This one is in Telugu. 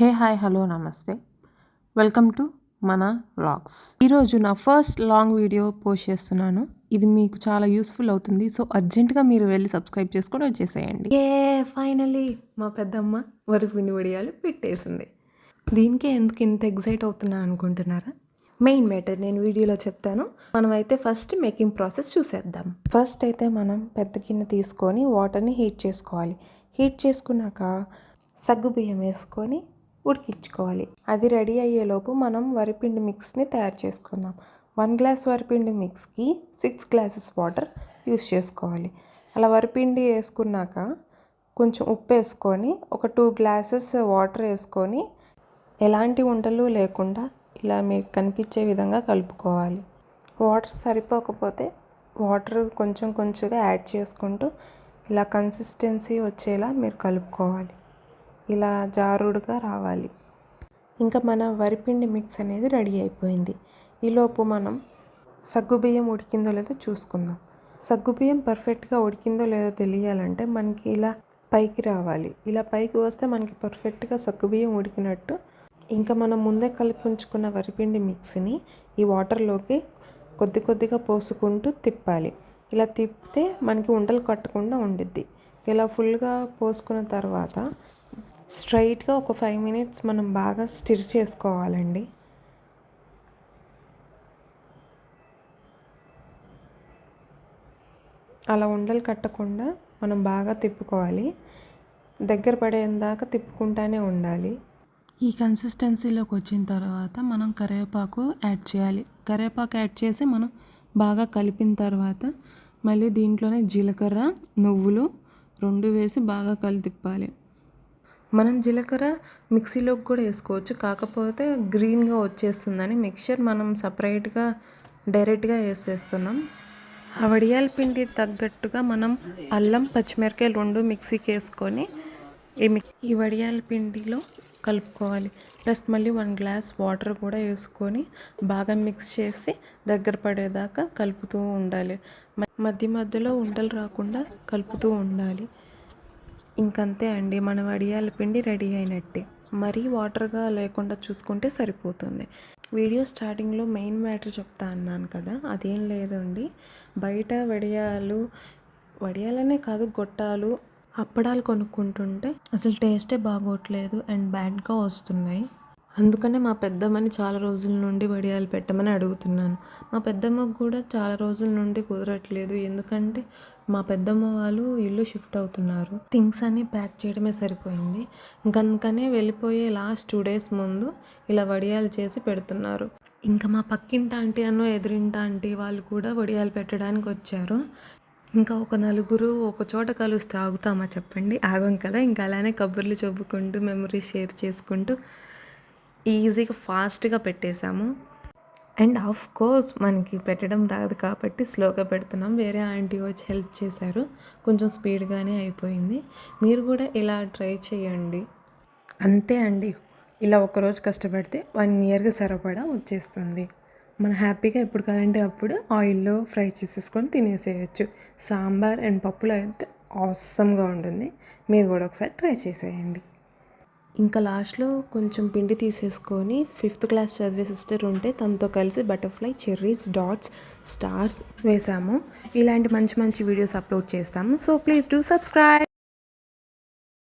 హే హాయ్ హలో నమస్తే. వెల్కమ్ టు మన వ్లాగ్స్. ఈరోజు నా ఫస్ట్ లాంగ్ వీడియో పోస్ట్ చేస్తున్నాను. ఇది మీకు చాలా యూస్ఫుల్ అవుతుంది. సో అర్జెంటుగా మీరు వెళ్ళి సబ్స్క్రైబ్ చేసుకొని వచ్చేసేయండి. ఏ ఫైనలీ మా పెద్దమ్మ వరిపిండి వడియాలు పెట్టేసింది. దీనికే ఎందుకు ఇంత ఎగ్జైట్ అవుతున్నా అనుకుంటున్నారా? మెయిన్ మ్యాటర్ నేను వీడియోలో చెప్తాను. మనం అయితే ఫస్ట్ మేకింగ్ ప్రాసెస్ చూసేద్దాం. ఫస్ట్ అయితే మనం పెద్ద గిన్నె తీసుకొని వాటర్ని హీట్ చేసుకోవాలి. హీట్ చేసుకున్నాక సగ్గు బియ్యం వేసుకొని ఉడికించుకోవాలి. అది రెడీ అయ్యేలోపు మనం వరిపిండి మిక్స్ని తయారు చేసుకుందాం. వన్ గ్లాస్ వరిపిండి మిక్స్కి సిక్స్ గ్లాసెస్ వాటర్ యూస్ చేసుకోవాలి. అలా వరిపిండి వేసుకున్నాక కొంచెం ఉప్పు వేసుకొని ఒక టూ గ్లాసెస్ వాటర్ వేసుకొని ఎలాంటి వంటలు లేకుండా ఇలా మీకు కనిపించే విధంగా కలుపుకోవాలి. వాటర్ సరిపోకపోతే వాటర్ కొంచెం కొంచెంగా యాడ్ చేసుకుంటూ ఇలా కన్సిస్టెన్సీ వచ్చేలా మీరు కలుపుకోవాలి. ఇలా జారుడుగా రావాలి. ఇంకా మన వరిపిండి మిక్స్ అనేది రెడీ అయిపోయింది. ఈలోపు మనం సగ్గుబియ్యం ఉడికిందో లేదో చూసుకుందాం. సగ్గుబియ్యం పర్ఫెక్ట్గా ఉడికిందో లేదో తెలియాలంటే మనకి ఇలా పైకి రావాలి. ఇలా పైకి వస్తే మనకి పర్ఫెక్ట్గా సగ్గుబియ్యం ఉడికినట్టు ఇంకా మనం ముందే కలిపి ఉంచుకున్న వరిపిండి మిక్స్ని ఈ వాటర్లోకి కొద్ది కొద్దిగా పోసుకుంటూ తిప్పాలి. ఇలా తిప్పితే మనకి ఉండలు కట్టకుండా ఉండిద్ది. ఇలా ఫుల్గా పోసుకున్న తర్వాత స్ట్రైట్గా ఒక ఫైవ్ మినిట్స్ మనం బాగా స్టిర్ చేసుకోవాలండి. అలా ఉండలు కట్టకుండా మనం బాగా తిప్పుకోవాలి. దగ్గర పడేందాకా తిప్పుకుంటానే ఉండాలి. ఈ కన్సిస్టెన్సీలోకి వచ్చిన తర్వాత మనం కరివేపాకు యాడ్ చేయాలి. కరివేపాకు యాడ్ చేసి మనం బాగా కలిపిన తర్వాత మళ్ళీ దీంట్లోనే జీలకర్ర నువ్వులు రెండు వేసి బాగా కలితిప్పాలి. మనం జీలకర్ర మిక్సీలోకి కూడా వేసుకోవచ్చు. కాకపోతే గ్రీన్గా వచ్చేస్తుందని మిక్చర్ మనం సపరేట్గా డైరెక్ట్గా వేసేస్తున్నాం. ఆ వడియాల పిండి తగ్గట్టుగా మనం అల్లం పచ్చిమిరకాయలు రెండు మిక్సీకి వేసుకొని ఈ మిక్ ఈ వడియాల పిండిలో కలుపుకోవాలి. ప్లస్ మళ్ళీ వన్ గ్లాస్ వాటర్ కూడా వేసుకొని బాగా మిక్స్ చేసి దగ్గర పడేదాకా కలుపుతూ ఉండాలి. మధ్య మధ్యలో ఉండలు రాకుండా కలుపుతూ ఉండాలి. ఇంకంతే అండి. మన వడియాల పిండి రెడీ అయినట్టే. మరీ వాటర్గా లేకుండా చూసుకుంటే సరిపోతుంది. వీడియో స్టార్టింగ్లో మెయిన్ మ్యాటర్ చెప్తా అన్నాను కదా అదేం లేదండి. బయట వడియాలు వడియాలనే కాదు గొట్టాలు అప్పడాలు కొనుక్కుంటుంటే అసలు టేస్టే బాగోట్లేదు అండ్ బ్యాడ్గా వస్తున్నాయి. అందుకనే మా పెద్దమ్మని చాలా రోజుల నుండి వడియాలు పెట్టమని అడుగుతున్నాను. మా పెద్దమ్మకు కూడా చాలా రోజుల నుండి కుదరట్లేదు. ఎందుకంటే మా పెద్దమ్మ వాళ్ళు ఇల్లు షిఫ్ట్ అవుతున్నారు. థింగ్స్ అన్నీ ప్యాక్ చేయడమే సరిపోయింది. అందుకనే వెళ్ళిపోయే లాస్ట్ టూ డేస్ ముందు ఇలా వడియాలు చేసి పెడుతున్నారు. ఇంకా మా పక్కింటి ఆంటీ అన్నో ఎదురింట ఆంటీ వాళ్ళు కూడా వడియాలు పెట్టడానికి వచ్చారు. ఇంకా ఒక నలుగురు ఒక చోట కలిస్తే ఆగుతామా చెప్పండి. ఆగం కదా. ఇంకా అలానే కబుర్లు చెప్పుకుంటూ మెమరీస్ షేర్ చేసుకుంటూ ఈజీగా ఫాస్ట్గా పెట్టేశాము. అండ్ ఆఫ్ కోర్స్ మనకి పెట్టడం రాదు కాబట్టి స్లోగా పెడుతున్నాం. వేరే ఆంటీ వచ్చి హెల్ప్ చేశారు. కొంచెం స్పీడ్గానే అయిపోయింది. మీరు కూడా ఇలా ట్రై చేయండి. అంతే అండి. ఇలా ఒకరోజు కష్టపడితే వన్ ఇయర్కి సరిపడా వచ్చేస్తుంది. మనం హ్యాపీగా ఎప్పుడు కావాలంటే అప్పుడు ఆయిల్లో ఫ్రై చేసేసుకొని తినేసేయచ్చు. సాంబార్ అండ్ పప్పులో అయితే అవసరంగా ఉంటుంది. మీరు కూడా ఒకసారి ట్రై చేసేయండి. ఇంకా లాస్ట్లో కొంచెం పిండి తీసేసుకొని ఫిఫ్త్ క్లాస్ చదివే సిస్టర్ ఉంటే తనతో కలిసి బటర్ఫ్లై చెర్రీస్ డాట్స్ స్టార్స్ వేసాము. ఇలాంటి మంచి మంచి వీడియోస్ అప్లోడ్ చేస్తాము. So please do subscribe.